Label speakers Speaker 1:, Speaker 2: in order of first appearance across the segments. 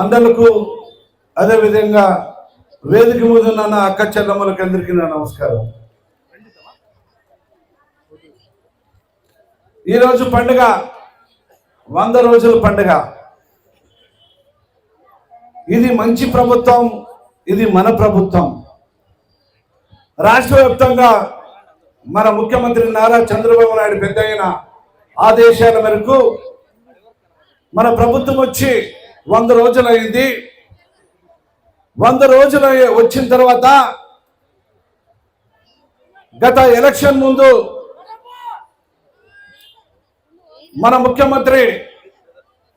Speaker 1: అందరకు అదేవిధంగా వేదిక మీద ఉన్న నా అక్క చెల్లమ్మలకి అందరికీ నా నమస్కారం. ఈరోజు పండుగ వంద రోజుల పండుగ. ఇది మంచి ప్రభుత్వం ఇది మన ప్రభుత్వం. రాష్ట్ర వ్యాప్తంగా మన ముఖ్యమంత్రి నారా చంద్రబాబు నాయుడు పెద్ద అయిన ఆదేశాల మేరకు మన ప్రభుత్వం వచ్చి వంద రోజులు అయింది వంద రోజులు వచ్చిన తర్వాత గత ఎలక్షన్ ముందు మన ముఖ్యమంత్రి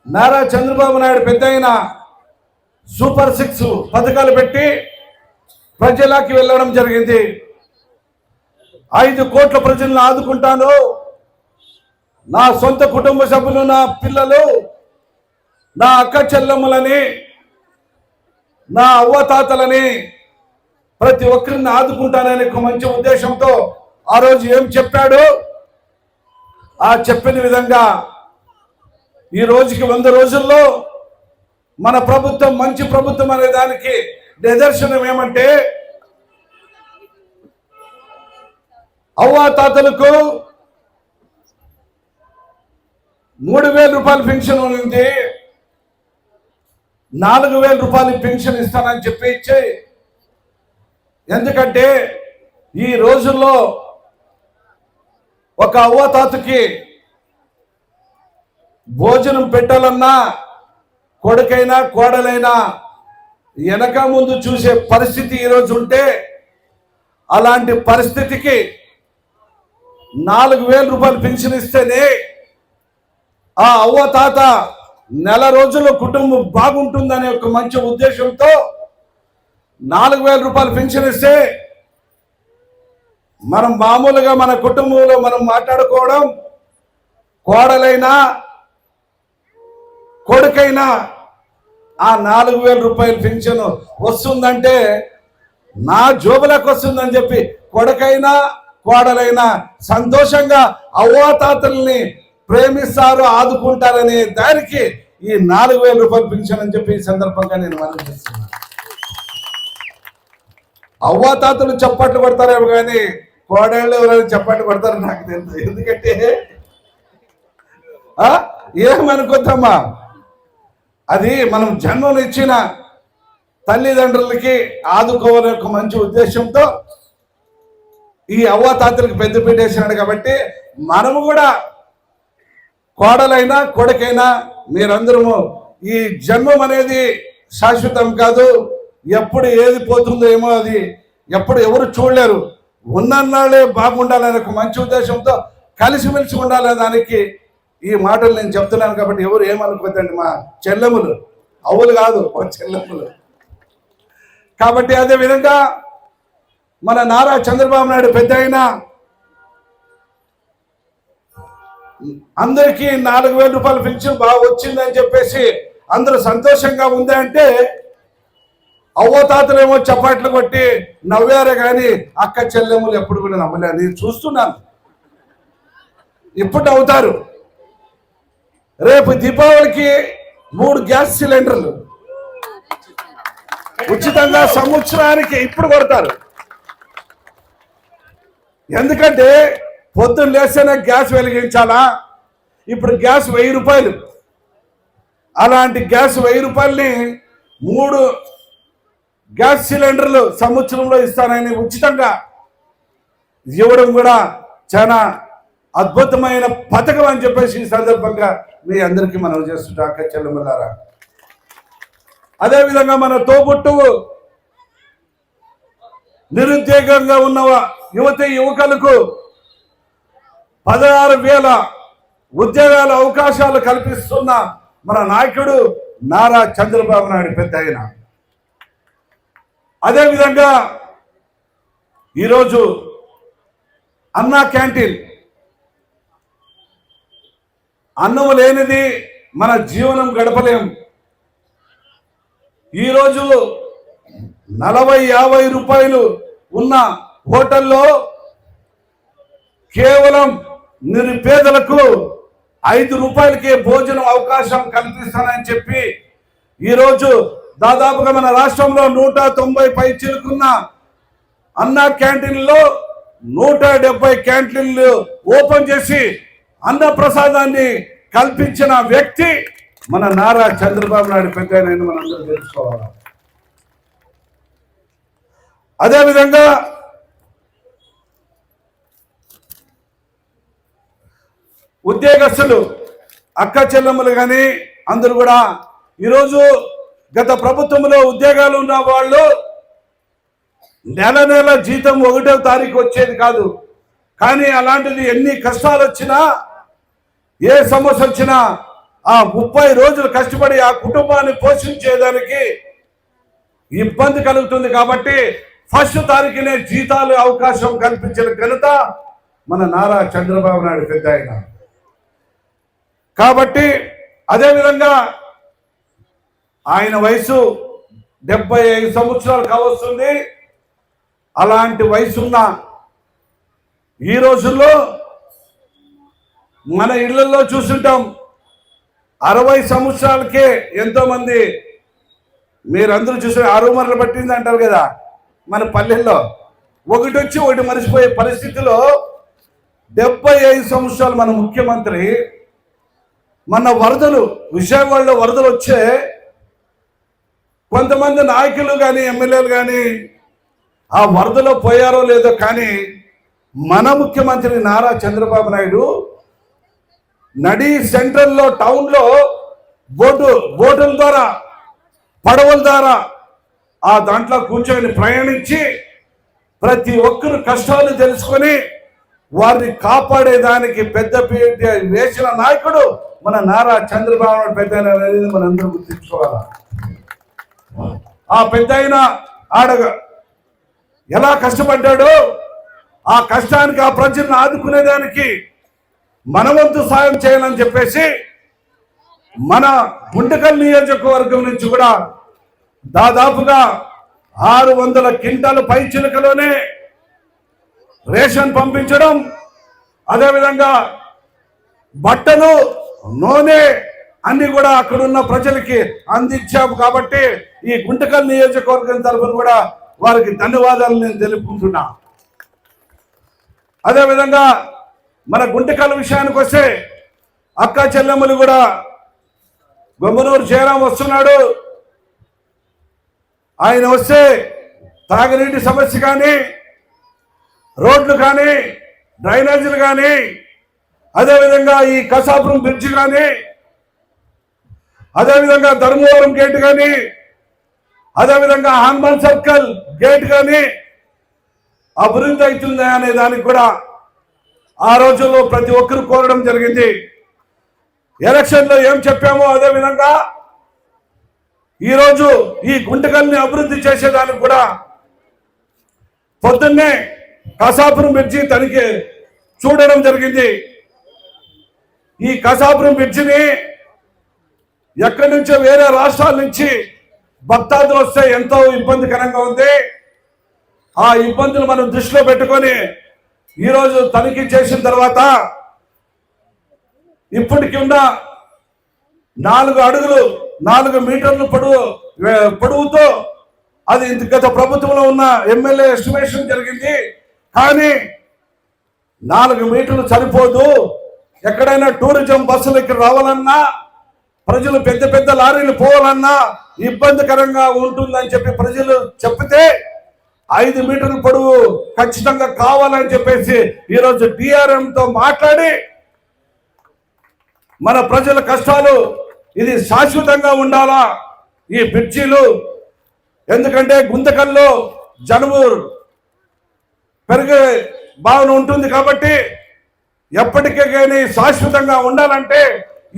Speaker 1: నారా చంద్రబాబు నాయుడు పెద్ద అయిన సూపర్ సిక్స్ పథకాలు పెట్టి ప్రజలకి వెళ్ళడం జరిగింది. ఐదు కోట్ల ప్రజలను ఆదుకుంటాను. నా సొంత కుటుంబ సభ్యులు నా పిల్లలు నా అక్క చెల్లెమ్మలని నా అవ్వతాతలని ప్రతి ఒక్కరిని ఆదుకుంటానని ఒక మంచి ఉద్దేశంతో ఆ రోజు ఏం చెప్పాడు ఆ చెప్పిన విధంగా ఈ రోజుకి వంద రోజుల్లో మన ప్రభుత్వం మంచి ప్రభుత్వం అనే దానికి నిదర్శనం ఏమంటే అవ్వాతాతలకు మూడు వేల రూపాయల పెన్షన్ ఉంది. నాలుగు వేల రూపాయలు పెన్షన్ ఇస్తానని చెప్పి ఇచ్చే ఎందుకంటే ఈ రోజుల్లో ఒక అవ్వతాతకి భోజనం పెట్టాలన్నా కొడుకైనా కోడలైనా వెనక ముందు చూసే పరిస్థితి ఈరోజు ఉంటే అలాంటి పరిస్థితికి నాలుగు వేల రూపాయలు పెన్షన్ ఇస్తేనే ఆ అవ్వ తాత నెల రోజుల్లో కుటుంబం బాగుంటుందనే ఒక మంచి ఉద్దేశంతో నాలుగు వేల రూపాయలు పెన్షన్ ఇస్తే మనం మామూలుగా మన కుటుంబంలో మనం మాట్లాడుకోవడం కోడలైనా కొడుకైనా ఆ నాలుగు వేల రూపాయల పెన్షన్ వస్తుందంటే నా జోబులకు వస్తుందని చెప్పి కొడుకైనా కోడలైనా సంతోషంగా అవ్వాతాతల్ని ప్రేమిస్తారు ఆదుకుంటారనే దానికి ఈ నాలుగు వేల రూపాయలు పెన్షన్ అని చెప్పి ఈ సందర్భంగా నేను మనం చేస్తున్నాను అవ్వాతాతలు చప్పట్లు కొడతారేమో కానీ కోడళ్ళు ఎవరైనా చప్పట్లు కొడతారో నాకు తెలుసు ఎందుకంటే ఆ? ఏమనుకోద్దమ్మా అది మనం జన్మనిచ్చిన తల్లిదండ్రులకి ఆదుకోవాలని ఒక మంచి ఉద్దేశంతో ఈ అవ్వాతాతలకు పెద్ద పెట్టేసినాడు కాబట్టి మనము కూడా కోడలైనా కొడుకైనా మీరందరము ఈ జన్మం అనేది శాశ్వతం కాదు. ఎప్పుడు ఏది పోతుందో ఏమో అది ఎప్పుడు ఎవరు చూడలేరు. ఉన్నన్నాళ్ళే బాగుండాలనే ఒక మంచి ఉద్దేశంతో కలిసిమెలిసి ఉండాలనే దానికి ఈ మాటలు నేను చెప్తున్నాను కాబట్టి ఎవరు ఏమనుకోద్దండి మా చెల్లెములు. అవులు కాదు మా చెల్లెములు. కాబట్టి అదే విధంగా మన నారా చంద్రబాబు నాయుడు పెద్ద అయినా అందరికీ నాలుగు వేల రూపాయల పెన్షన్ బాగా వచ్చిందని చెప్పేసి అందరూ సంతోషంగా ఉంది అంటే అవ్వతాతలేమో చపాట్లు కొట్టి నవ్వారే కానీ అక్క చెల్లెములు ఎప్పుడు కూడా నవ్వలేదు నేను చూస్తున్నాను. ఇప్పుడు అవుతారు రేపు దీపావళికి మూడు గ్యాస్ సిలిండర్లు. ఉచితంగా సంవత్సరానికి ఇప్పుడు కొడతారు. ఎందుకంటే పొద్దున్న లేస్తేనే గ్యాస్ వెలిగించాలా? ఇప్పుడు గ్యాస్ వెయ్యి రూపాయలు. అలాంటి గ్యాస్ వెయ్యి రూపాయలని మూడు గ్యాస్ సిలిండర్లు సంవత్సరంలో ఇస్తానని ఉచితంగా ఇవ్వడం కూడా చాలా అద్భుతమైన పథకం అని చెప్పేసి ఈ సందర్భంగా మీ అందరికీ మనం చేస్తుంటా అక్క చెల్లెమ్మలారా అదేవిధంగా మన తోబుట్టువు నిరుద్యోగంగా ఉన్న యువతి యువకులకు పదహారు వేల ఉద్యోగాల అవకాశాలు కల్పిస్తున్న మన నాయకుడు నారా చంద్రబాబు నాయుడు పెద్ద ఆయన. అదేవిధంగా ఈరోజు అన్నా క్యాంటీన్. అన్నము లేనిది మన జీవనం గడపలేం. ఈరోజు నలభై యాభై రూపాయలు ఉన్న హోటల్లో కేవలం నిరుపేదలకు ఐదు రూపాయలకే భోజనం అవకాశం కల్పిస్తానని చెప్పి ఈరోజు దాదాపుగా మన రాష్ట్రంలో నూట తొంభై పై చిలుకున్న అన్న క్యాంటీన్లో నూట డెబ్బై క్యాంటీన్లు ఓపెన్ చేసి అన్న ప్రసాదాన్ని కల్పించిన వ్యక్తి మన నారా చంద్రబాబు నాయుడు పెద్ద మనందరూ మనం అందరూ తెలుసుకోవాలి. అదేవిధంగా ఉద్యోగస్తులు అక్క చెల్లెమ్మలు కానీ అందరూ కూడా ఈరోజు గత ప్రభుత్వంలో ఉద్యోగాలు ఉన్న వాళ్ళు నెల నెల జీతం ఒకటో తారీఖు వచ్చేది కాదు. కానీ అలాంటిది ఎన్ని కష్టాలు వచ్చినా ఏ సమస్య వచ్చినా ఆ ముప్పై రోజులు కష్టపడి ఆ కుటుంబాన్ని పోషించేదానికి ఇబ్బంది కలుగుతుంది కాబట్టి ఫస్ట్ తారీఖునే జీతాలు అవకాశం కల్పించిన ఘనత మన నారా చంద్రబాబు నాయుడు పెద్ద ఆయన. కాబట్టి అదేవిధంగా ఆయన వయసు డెబ్బై ఐదు సంవత్సరాలు కావస్తుంది. అలాంటి వయసున్న ఈ రోజుల్లో మన ఇళ్ళలో చూస్తుంటాం అరవై సంవత్సరాలకే ఎంతోమంది మీరందరూ చూసిన అరుమరలు పట్టింది అంటారు కదా మన పల్లెల్లో. ఒకటి వచ్చి ఒకటి మరిచిపోయే పరిస్థితిలో డెబ్బై ఐదు సంవత్సరాలు మన ముఖ్యమంత్రి మన వరదలు విజయవాడలో వరదలు వచ్చే కొంతమంది నాయకులు కానీ ఎమ్మెల్యేలు కానీ ఆ వరదలో పోయారో లేదో కానీ మన ముఖ్యమంత్రి నారా చంద్రబాబు నాయుడు నడి సెంట్రల్లో టౌన్లో బోటు బోటుల ద్వారా పడవల ద్వారా ఆ దాంట్లో కూర్చొని ప్రయాణించి ప్రతి ఒక్కరు కష్టాలు తెలుసుకొని వారిని కాపాడేదానికి పెద్ద వేసిన నాయకుడు మన నారా చంద్రబాబు నాయుడు పెద్ద అనేది మనం అందరూ గుర్తించుకోవాలా? ఆ పెద్ద ఆయన ఆడగ ఎలా కష్టపడ్డాడో ఆ కష్టానికి ఆ ప్రజలను ఆదుకునేదానికి మన వంతు సాయం చేయాలని చెప్పేసి మన గుంటకల్ నియోజకవర్గం నుంచి కూడా దాదాపుగా ఆరు వందల క్వింటాలు పై చిలుకలోనే రేషన్ పంపించడం అదేవిధంగా బట్టలు నూనె. అన్ని కూడా అక్కడున్న ప్రజలకి అందించాము కాబట్టి ఈ గుంటకల్ నియోజకవర్గం తరఫున కూడా వారికి ధన్యవాదాలు నేను తెలుపుకుంటున్నా. అదేవిధంగా మన గుంటకల్ విషయానికి వస్తే అక్క చెల్లెమ్మలు కూడా గొమ్మనూరు జయరాం వస్తున్నాడు. ఆయన వస్తే తాగునీటి సమస్య కానీ రోడ్లు కానీ డ్రైనేజీలు కానీ అదేవిధంగా ఈ కసాపురం బ్రిడ్జ్ కానీ అదేవిధంగా ధర్మవరం గేట్ కానీ అదేవిధంగా హనుమాన్ సర్కిల్ గేట్ కానీ అభివృద్ధి అవుతుందా అనే దానికి కూడా ఆ రోజుల్లో ప్రతి ఒక్కరు కోరడం జరిగింది. ఎలక్షన్లో ఏం చెప్పామో అదేవిధంగా ఈరోజు ఈ గుంటకల్ని అభివృద్ధి చేసేదానికి కూడా పొద్దున్నే కసాపురం బ్రిడ్జి తనిఖీ చూడడం జరిగింది. ఈ కసాపురం బ్రిడ్జిని ఎక్కడి నుంచో వేరే రాష్ట్రాల నుంచి భక్తాదులు వస్తే ఎంతో ఇబ్బందికరంగా ఉంది. ఆ ఇబ్బందులు మనం దృష్టిలో పెట్టుకొని ఈరోజు తనిఖీ చేసిన తర్వాత ఇప్పటికి ఉన్న నాలుగు అడుగులు నాలుగు మీటర్లు పొడవు పొడవుతో అది ఇంత గత ప్రభుత్వంలో ఉన్న ఎమ్మెల్యే ఎస్టిమేషన్ జరిగింది. కానీ నాలుగు మీటర్లు సరిపోదు. ఎక్కడైనా టూరిజం బస్సులు ఇక్కడ రావాలన్నా ప్రజలు పెద్ద పెద్ద లారీలు పోవాలన్నా ఇబ్బందికరంగా ఉంటుందని చెప్పి ప్రజలు చెప్తే ఐదు మీటర్ల పొడవు ఖచ్చితంగా కావాలని చెప్పేసి ఈరోజు డిఆర్ఎం తో మాట్లాడి మన ప్రజల కష్టాలు ఇది శాశ్వతంగా ఉండాలా? ఈ బ్రిడ్జీలు ఎందుకంటే గుంతకల్లో జనము పెరిగే భావన ఉంటుంది కాబట్టి ఎప్పటికే కానీ శాశ్వతంగా ఉండాలంటే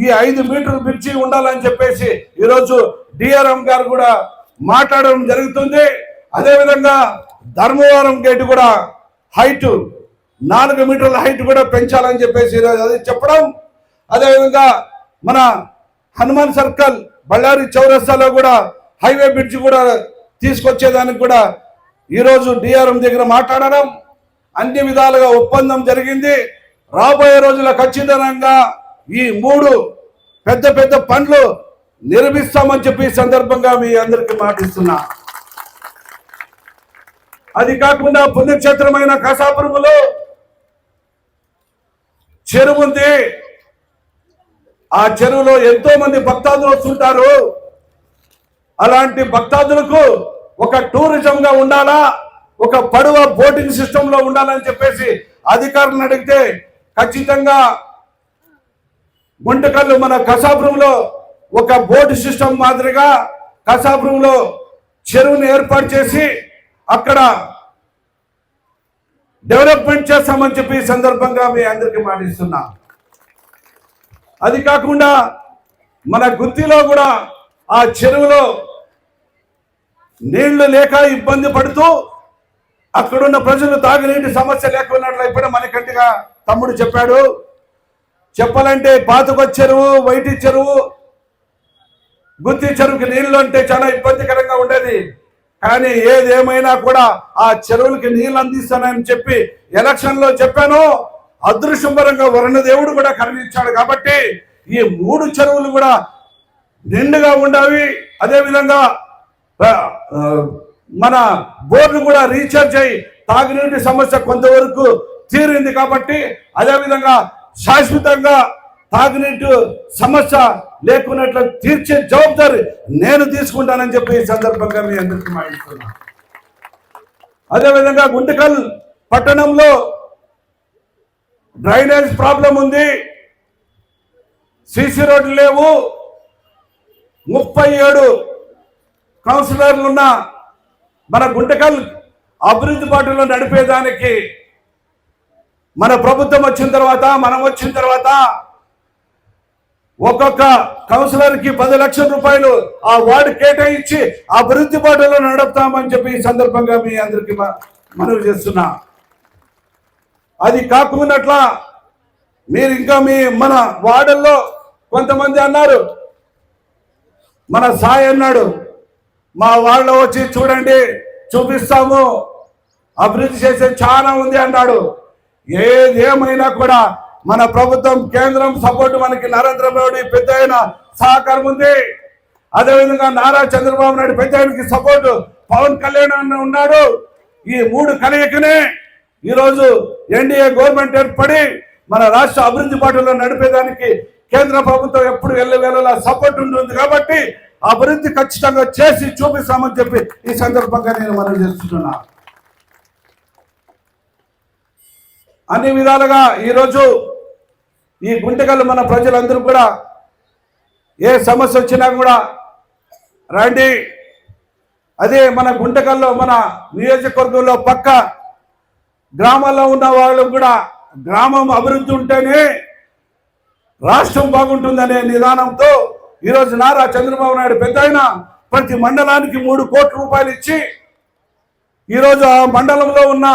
Speaker 1: ఈ ఐదు మీటర్ల బ్రిడ్జి ఉండాలని చెప్పేసి ఈరోజు డిఆర్ఎం గారు కూడా మాట్లాడడం జరుగుతుంది. అదేవిధంగా ధర్మవరం గేటు కూడా హైట్ నాలుగు మీటర్ల హైట్ కూడా పెంచాలని చెప్పేసి ఈరోజు అది చెప్పడం. అదేవిధంగా మన హనుమాన్ సర్కిల్ బళ్ళారి చౌరస్తాలో కూడా హైవే బ్రిడ్జ్ కూడా తీసుకొచ్చేదానికి కూడా ఈరోజు డిఆర్ఎం దగ్గర మాట్లాడడం. అన్ని విధాలుగా ఒప్పందం జరిగింది. రాబోయే రోజుల ఖచ్చితంగా ఈ మూడు పెద్ద పెద్ద పనులు నిర్మిస్తామని చెప్పి సందర్భంగా మీ అందరికీ మాటిస్తున్నా. అది కాకుండా పుణ్యక్షేత్రమైన కసాపురములో చెరువు ఉంది. ఆ చెరువులో ఎంతో మంది భక్తాదులు వస్తుంటారు. అలాంటి భక్తాదులకు ఒక టూరిజం గా ఉండాలా? ఒక పడవ బోటింగ్ సిస్టమ్లో ఉండాలని చెప్పేసి అధికారులను అడిగితే ఖచ్చితంగా గుంటకల్లు మన కసాపురంలో ఒక బోటు సిస్టమ్ మాదిరిగా కసాపురంలో చెరువుని ఏర్పాటు చేసి అక్కడ డెవలప్మెంట్ చేస్తామని చెప్పి ఈ సందర్భంగా మీ అందరికీ మాటిస్తున్నా. అది కాకుండా మన గుత్తిలో కూడా ఆ చెరువులో నీళ్ళు లేక ఇబ్బంది పడుతూ అక్కడున్న ప్రజలు తాగునీటి సమస్య లేకున్నట్లు ఇప్పుడే మనకంటిగా తమ్ముడు చెప్పాడు చెప్పాలంటే పాతకొ చెరువు వైటి చెరువు గుత్తి చెరువుకి నీళ్ళు అంటే చాలా ఇబ్బందికరంగా ఉండేది. కానీ ఏదేమైనా కూడా ఆ చెరువులకి నీళ్ళు అందిస్తానని చెప్పి ఎలక్షన్లో చెప్పాను. అదృశ్యంబరంగా వరుణదేవుడు కూడా కరుణించాడు కాబట్టి ఈ మూడు చెరువులు కూడా నిండుగా ఉండవి. అదే విధంగా మన బోర్డు కూడా రీఛార్జ్ అయ్యి తాగునీటి సమస్య కొంతవరకు తీరింది కాబట్టి అదేవిధంగా శాశ్వతంగా తాగునీటి సమస్య లేకున్నట్లు తీర్చే జవాబుదారి నేను తీసుకుంటానని చెప్పి ఈ సందర్భంగా మీ అందరికీ మాట్లాడుతున్నా అదేవిధంగా గుంటకల్ పట్టణంలో డ్రైనేజ్ ప్రాబ్లం ఉంది. సీసీ రోడ్లు లేవు. ముప్పై ఏడు కౌన్సిలర్లు ఉన్న మన గుంటకల్ అభివృద్ధి పాటలో నడిపేదానికి మన ప్రభుత్వం వచ్చిన తర్వాత మనం వచ్చిన తర్వాత ఒక్కొక్క కౌన్సిలర్కి పది లక్షల రూపాయలు ఆ వార్డు కేటాయించి అభివృద్ధి బాటలో నడుపుతామని చెప్పి ఈ సందర్భంగా మీ అందరికీ మనవి చేస్తున్నా. అది కాకున్నట్ల మీరు ఇంకా మీ మన వార్డుల్లో కొంతమంది అన్నారు. మన సాయి అన్నాడు మా వాళ్ళు వచ్చి చూడండి చూపిస్తాము. అభివృద్ధి చేసే చాలా ఉంది అన్నాడు. ఏదేమైనా కూడా మన ప్రభుత్వం కేంద్రం సపోర్ట్ మనకి నరేంద్ర మోడీ పెద్ద ఆయన సహకారం ఉంది. అదేవిధంగా నారా చంద్రబాబు నాయుడు పెద్ద ఆయనకి సపోర్ట్. పవన్ కళ్యాణ్ అన్న ఉన్నాడు. ఈ మూడు కలయికనే ఈరోజు ఎన్డీఏ గవర్నమెంట్ ఏర్పడి మన రాష్ట్ర అభివృద్ధి బాటలో నడిపేదానికి కేంద్ర ప్రభుత్వం ఎప్పుడు వెళ్ళ వెళ్ళలా సపోర్ట్ ఉంటుంది కాబట్టి అభివృద్ధి ఖచ్చితంగా చేసి చూపిస్తామని చెప్పి ఈ సందర్భంగా నేను మనం చేస్తున్నాను. అన్ని విధాలుగా ఈరోజు ఈ గుంటకల్లు మన ప్రజలందరూ కూడా ఏ సమస్య వచ్చినా కూడా రండి. అదే మన గుంటకల్లో మన నియోజకవర్గంలో పక్క గ్రామాల్లో ఉన్న వాళ్ళు కూడా గ్రామం అభివృద్ధి ఉంటేనే రాష్ట్రం బాగుంటుందనే నిదానంతో ఈరోజు నారా చంద్రబాబు నాయుడు పెద్ద ప్రతి మండలానికి మూడు కోట్ల రూపాయలు ఇచ్చి ఈరోజు ఆ మండలంలో ఉన్న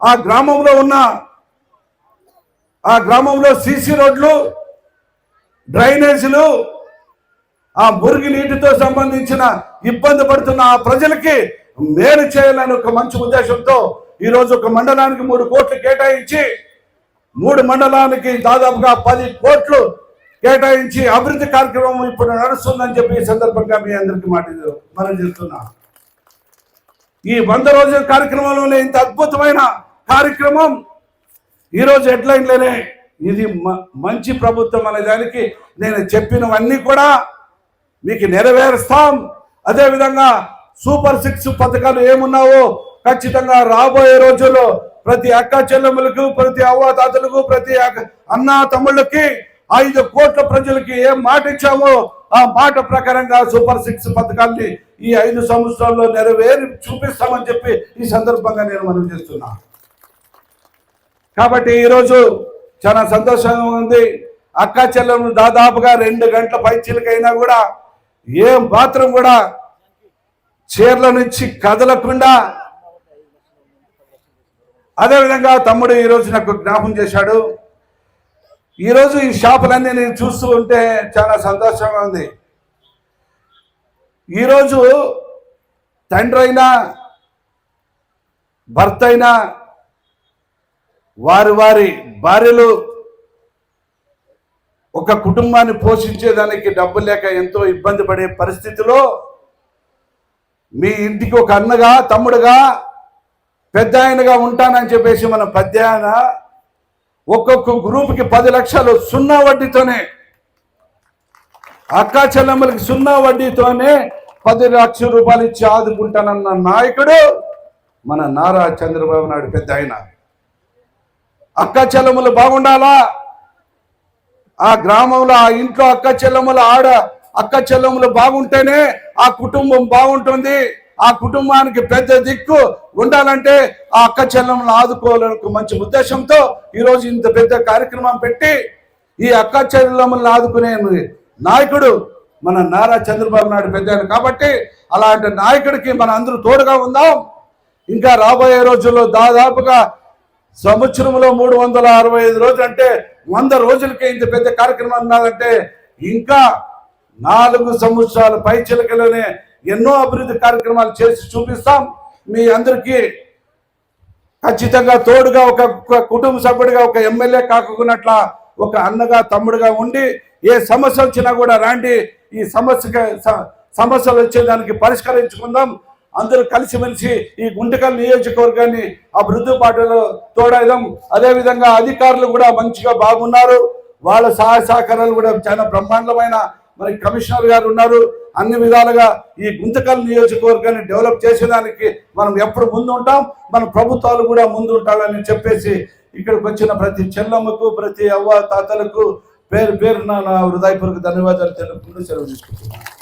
Speaker 1: ఆ గ్రామంలో ఉన్న ఆ గ్రామంలో సీసీ రోడ్లు డ్రైనేజీలు ఆ మురికి నీటితో సంబంధించిన ఇబ్బంది పడుతున్న ఆ ప్రజలకి మేలు చేయాలని ఒక మంచి ఉద్దేశంతో ఈరోజు ఒక మండలానికి మూడు కోట్లు కేటాయించి మూడు మండలానికి దాదాపుగా పది కోట్లు కేటాయించి అభివృద్ధి కార్యక్రమం ఇప్పుడు నడుస్తుందని చెప్పి ఈ సందర్భంగా మీ అందరికీ మాట మనం చేస్తున్నా. ఈ వంద రోజుల కార్యక్రమంలోనే ఇంత అద్భుతమైన కార్యక్రమం ఈరోజు హెడ్లైన్లోనే ఇది మ- మంచి ప్రభుత్వం అనే దానికి నేను చెప్పినవన్నీ కూడా మీకు నెరవేరుస్తాం. అదేవిధంగా సూపర్ సిక్స్ పథకాలు ఏమున్నావో ఖచ్చితంగా రాబోయే రోజుల్లో ప్రతి అక్క చెల్లెములకు ప్రతి అవ్వాతాతలకు ప్రతి అక్క- అన్న తమ్ముళ్ళకి ఐదు కోట్ల ప్రజలకి ఏం మాట ఇచ్చామో ఆ మాట ప్రకారంగా సూపర్ సిక్స్ పథకాల్ని ఈ ఐదు సంవత్సరాల్లో నెరవేరి చూపిస్తామని చెప్పి ఈ సందర్భంగా నేను మనం చేస్తున్నాను కాబట్టి ఈరోజు చాలా సంతోషంగా ఉంది. అక్క చెల్లెలు దాదాపుగా రెండు గంటల పైచీలకైనా కూడా ఏం మాత్రం కూడా చీరల నుంచి కదలకుండా అదేవిధంగా తమ్ముడు ఈరోజు నాకు జ్ఞాపం చేశాడు. ఈరోజు ఈ షాపులన్నీ నేను చూస్తూ ఉంటే చాలా సంతోషంగా ఉంది. ఈరోజు తండ్రి అయినా భర్త అయినా వారి వారి భార్యలు ఒక కుటుంబాన్ని పోషించేదానికి డబ్బు లేక ఎంతో ఇబ్బంది పడే పరిస్థితిలో మీ ఇంటికి ఒక అన్నగా తమ్ముడుగా పెద్ద ఆయనగా ఉంటానని చెప్పేసి మన పద్యాన ఒక్కొక్క గ్రూప్కి పది లక్షలు సున్నా వడ్డీతోనే అక్కా చెల్లెమ్మలకి సున్నా వడ్డీతోనే పది లక్షల రూపాయలు ఇచ్చి ఆదుకుంటానన్న నాయకుడు మన నారా చంద్రబాబు నాయుడు పెద్ద ఆయన. అక్క చెల్లెములు బాగుండాలా? ఆ గ్రామంలో ఆ ఇంట్లో అక్క చెల్లెములు ఆడ అక్క చెల్లెములు బాగుంటేనే ఆ కుటుంబం బాగుంటుంది. ఆ కుటుంబానికి పెద్ద దిక్కు ఉండాలంటే ఆ అక్క చెల్లెమ్మలు ఆదుకోవాలని మంచి ఉద్దేశంతో ఈరోజు ఇంత పెద్ద కార్యక్రమం పెట్టి ఈ అక్క చెల్లెములను ఆదుకునే నాయకుడు మన నారా చంద్రబాబు నాయుడు పెద్ద కాబట్టి అలాంటి నాయకుడికి మన అందరూ తోడుగా ఉందాం. ఇంకా రాబోయే రోజుల్లో దాదాపుగా సంవత్సరంలో మూడు వందల అరవై ఐదు రోజులు అంటే వంద రోజులకే ఇంత పెద్ద కార్యక్రమం అన్నారంటే ఇంకా నాలుగు సంవత్సరాల పైచిలకలోనే ఎన్నో అభివృద్ధి కార్యక్రమాలు చేసి చూపిస్తాం. మీ అందరికీ ఖచ్చితంగా తోడుగా ఒక కుటుంబ సభ్యుడిగా ఒక ఎమ్మెల్యే కాకున్నట్ల ఒక అన్నగా తమ్ముడుగా ఉండి ఏ సమస్య వచ్చినా కూడా రాండి. ఈ సమస్యకి సమస్యలు వచ్చేదానికి పరిష్కరించుకుందాం. అందరూ కలిసిమెలిసి ఈ గుంటకల్ నియోజకవర్గాన్ని అభివృద్ధి పాటలో తోడైదాం అదేవిధంగా అధికారులు కూడా మంచిగా బాగున్నారు. వాళ్ళ సహాయ సహకారాలు కూడా చాలా బ్రహ్మాండమైన మరి కమిషనర్ గారు ఉన్నారు. అన్ని విధాలుగా ఈ గుంతకల్ నియోజకవర్గాన్ని డెవలప్ చేసేదానికి మనం ఎప్పుడు ముందు ఉంటాం మన ప్రభుత్వాలు కూడా ముందుంటాలని చెప్పేసి ఇక్కడికి వచ్చిన ప్రతి చెల్లమ్మకు ప్రతి అవ్వ తాతలకు పేరు పేరున నా హృదయపూర్వక ధన్యవాదాలు తెలుపుకుంటూ సెలవు తీసుకుంటున్నాను.